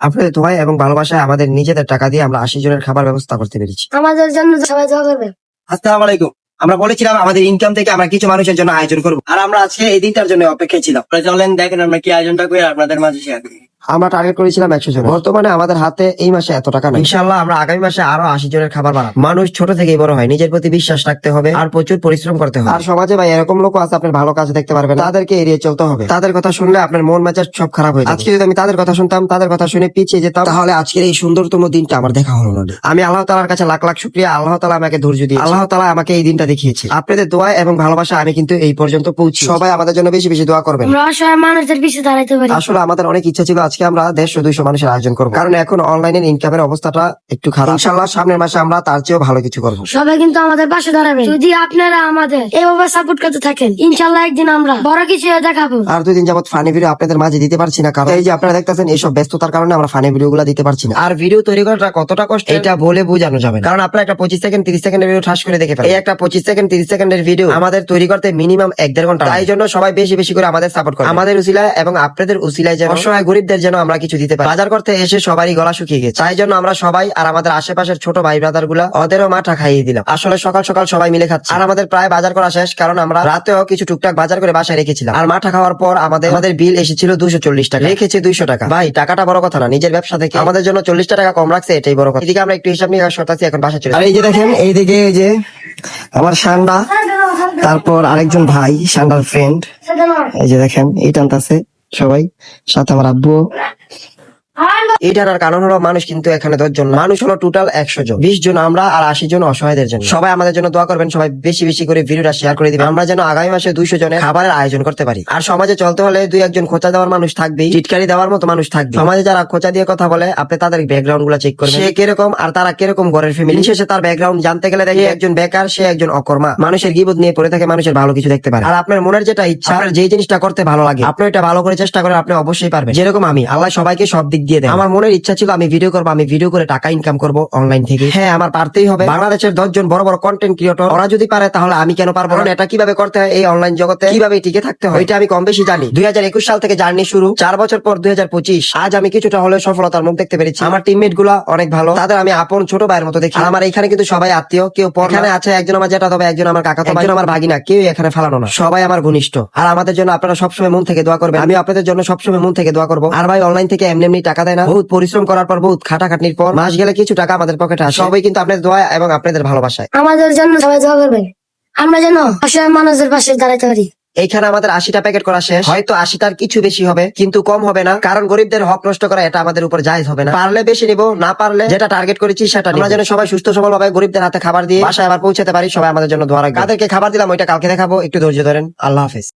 আপনাদের দোয়ায় এবং ভালোবাসায় আমাদের নিজেদের টাকা দিয়ে আমরা আশি জনের খাবার ব্যবস্থা করতে পেরেছি। আমাদের জন্য সবাই দোয়া করবেন আসসালামু আলাইকুম। আমরা বলেছিলাম আমাদের ইনকাম থেকে আমরা কিছু মানুষের জন্য আয়োজন করব। আর আমরা আজকে এই দিনটার জন্য অপেক্ষা ছিলাম। চলেন দেখেন আমরা কি আয়োজনটা করে আপনাদের মাঝে শেয়ার করি। আমরা টার্গেট করেছিলাম একশো জন বর্তমানে আমাদের হাতে এই মাসে এত টাকা নেই। ইনশাল্লাহ আমরা আগামী মাসে আরও আশি জনের খাবার বানাবো। মানুষ ছোট থেকেই বড় হয় নিজের প্রতি বিশ্বাস রাখতে হবে আর প্রচুর পরিশ্রম করতে হবে। আর সমাজে ভাই এরকম লোক আছে আপনার ভালো কাজ দেখতে পারবেন তাদেরকে এড়িয়ে চলতে হবে। তাদের কথা শুনলে আপনার মন মেজাজ সব খারাপ হয়ে আজকে যদি আমি তাদের কথা শুনতাম তাদের কথা শুনে পিছিয়ে যেতাম তাহলে আজকের এই সুন্দরতম দিনটা আমার দেখা হলো না। আমি আল্লাহ তালার কাছে লাখ লাখ শুক্রিয়া। আল্লাহ তালা আমাকে ধৈর্য দিয়ে আল্লাহ তালা আমাকে এই দিনটা দেখিয়েছে। আপনাদের দোয়া এবং ভালোবাসা আমি কিন্তু এই পর্যন্ত পৌঁছি। সবাই আমাদের জন্য বেশি বেশি দোয়া করবেন। আমরা মানুষদের পিছিয়ে দাঁড়াইতে পারি। আসলে আমাদের অনেক ইচ্ছা ছিল আজকে আমরা দেড়শো দুইশো মানুষের আয়োজন করব। কারণ এখন অনলাইনের ইনকামের অবস্থাটা একটু খারাপ। ইনশাল্লাহ। সামনের মাসে আমরা তার চেয়েও ভালো কিছু করব। সবাই কিন্তু আমাদের পাশে দাঁড়াবে। যদি আপনারা আমাদের এইভাবে সাপোর্ট করতে থাকেন ইনশাল্লাহ একদিন আমরা বড় কিছু দেখাবো। আর দুই দিন যাবত ফানি ভিডিও আপনাদের মাঝে দিতে পারছি না কারণ এই যে আপনারা দেখতেছেন এইসব ব্যস্ততার কারণে আমরা ফানি ভিডিও গুলো দিতে পারছি না। আর ভিডিও তৈরি করাটা কতটা কষ্ট? এটা বলে বোঝানো যাবে না। কারণ আপনারা একটা পঁচিশ সেকেন্ড তিরিশ সেকেন্ডের ভিডিও ঠাস করে দেখে। এই একটা পঁচিশ সেকেন্ড তিরিশ সেকেন্ডের ভিডিও আমাদের তৈরি করতে মিনিমাম এক দেড় ঘণ্টা তাই জন্য সবাই বেশি বেশি করে আমাদের সাপোর্ট করে আমাদের উসিলায় এবং আপনাদের উসিলায় যেন অসহায় গরিবদের যেন আমরা কিছু দিতে পারি। বাজার করতে এসে সবারই গলা শুকিয়ে গেছে। তাই জন্য আমরা সবাই আর আমাদের আশেপাশের ছোট ভাই ব্রাদারগুলা ওদেরও মাঠা খাইয়ে দিলাম। আসলে সকাল সকাল সবাই মিলে খাচ্ছে। আর আমাদের প্রায় বাজার করা শেষ কারণ আমরা রাতেও কিছু টুকটাক বাজার করে বাসায় রেখেছিলাম। আর মাঠা খাওয়ার পর আমাদের আমাদের বিল এসেছিল দুশো চল্লিশ টাকা। রেখেছে দুইশো টাকা। ভাই টাকাটা বড় কথা না নিজের ব্যবসা থেকে আমাদের জন্য চল্লিশ টাকা কম রাখছে এটাই বড় কথা। এদিকে আমরা একটু হিসাব নিয়ে সরতাছি এখন বাসা চলে আর এই যে দেখেন এইদিকে এই যে আমার সান্ডা তারপর আরেকজন ভাই সান্ডার ফ্রেন্ড এই যে দেখেন এই টানতাছে। সবাই সাথে আমার আব্বু এই টানার কারণ হলো মানুষ কিন্তু এখানে দশ জন মানুষ হলো টোটাল একশো জন। বিশ জন আমরা আর আশি জন অসহায়দের জন্য। সবাই আমাদের জন্য দোয়া করবেন সবাই বেশি বেশি করে ভিডিওটা শেয়ার করে দিবেন। আমরা যেন আগামী মাসে দুইশো জনের খাবারের আয়োজন করতে পারি। আর সমাজে চলতে হলে দুই একজন খোঁচা দেওয়ার মানুষ থাকবেই টিটকারি দেওয়ার মতো মানুষ থাকবে সমাজে যারা খোঁচা দিয়ে কথা বলে আপনি তাদের ব্যাকগ্রাউন্ডগুলো চেক করবেন। সে কীরকম আর তারা কীরকম ঘরের ফ্যামিলি শেষে তার ব্যাকগ্রাউন্ড জানতে গেলে দেখে একজন বেকার সে একজন অকর্মা। মানুষের গিবত নিয়ে পড়ে থাকে মানুষের ভালো কিছু দেখতে পারে। আর আপনার মনের যেটা ইচ্ছা আপনার যে জিনিসটা করতে ভালো লাগে আপনি এটা ভালো করে চেষ্টা করেন আপনি অবশ্যই পারবেন। যেরকম আমি আল্লাহ সবাইকে সব দিক দিয়ে দেয় আমার মনের ইচ্ছা ছিল আমি ভিডিও করব আমি ভিডিও করে টাকা ইনকাম করব অনলাইন থেকে। হ্যাঁ আমার পারতেই হবে। বাংলাদেশের দশজন বড় বড় কন্টেন্ট ক্রিয়েটর ওরা যদি পারে তাহলে আমি কেন পারব না? এটা কীভাবে করতে হয় এই অনলাইন জগতে? কীভাবে টিকে থাকতে হয়? এটা আমি কম বেশি জানি। দুই সাল থেকে জার্নি শুরু। চার বছর পর দুই আজ আমি কিছুটা হলেও সফলতার মুখ দেখতে পেরেছি। আমার টিমমেটগুলা অনেক ভালো। তাদের আমি আপন ছোট ভাইয়ের মতো দেখি। আমার এখানে কিন্তু সবাই আত্মীয়। কেউ এখানে আছে একজন আমার জেঠা তবে একজন আমার কাকা একজন আমার ভাগিনা। কেউ এখানে ফালানো না। সবাই আমার ঘনিষ্ঠ। আর আমাদের জন্য আপনারা সবসময় মন থেকে দোয়া করবেন। আমি আপনাদের জন্য সবসময় মন থেকে দোয়া করব। আর ভাই অনলাইন থেকে এমনি এমনি টাকা দেয় না। বহুত পরিশ্রম করার পর বহুত খাটাখাটনির পর মাস গেলে কিছু টাকা আমাদের পকেটে আসে। সবাই কিন্তু আপনাদের দোয়া এবং আপনাদের ভালোবাসায়। আমাদের জন্য সবাই দোয়া করবেন। আমরা যেন অসহায় মানুষদের পাশে দাঁড়াতে পারি। এইখানে আমাদের আশিটা প্যাকেট করা শেষ। হয়তো আশিটার কিছু বেশি হবে কিন্তু কম হবে না। কারণ গরিবদের হক নষ্ট করা এটা আমাদের উপর জায়জ হবে না। পারলে বেশি নিব না পারলে যেটা টার্গেট করেছি সেটা আমরা যেন সবাই সুস্থ সবল ভাবে গরিবদের হাতে খাবার দিয়ে বাসায় আবার পৌঁছাতে পারি। সবাই আমাদের জন্য দোয়া রাখবে কাদেরকে খাবার দিলাম ওইটা কালকে দেখাবো। একটু ধৈর্য ধরেন। আল্লাহ হাফেজ।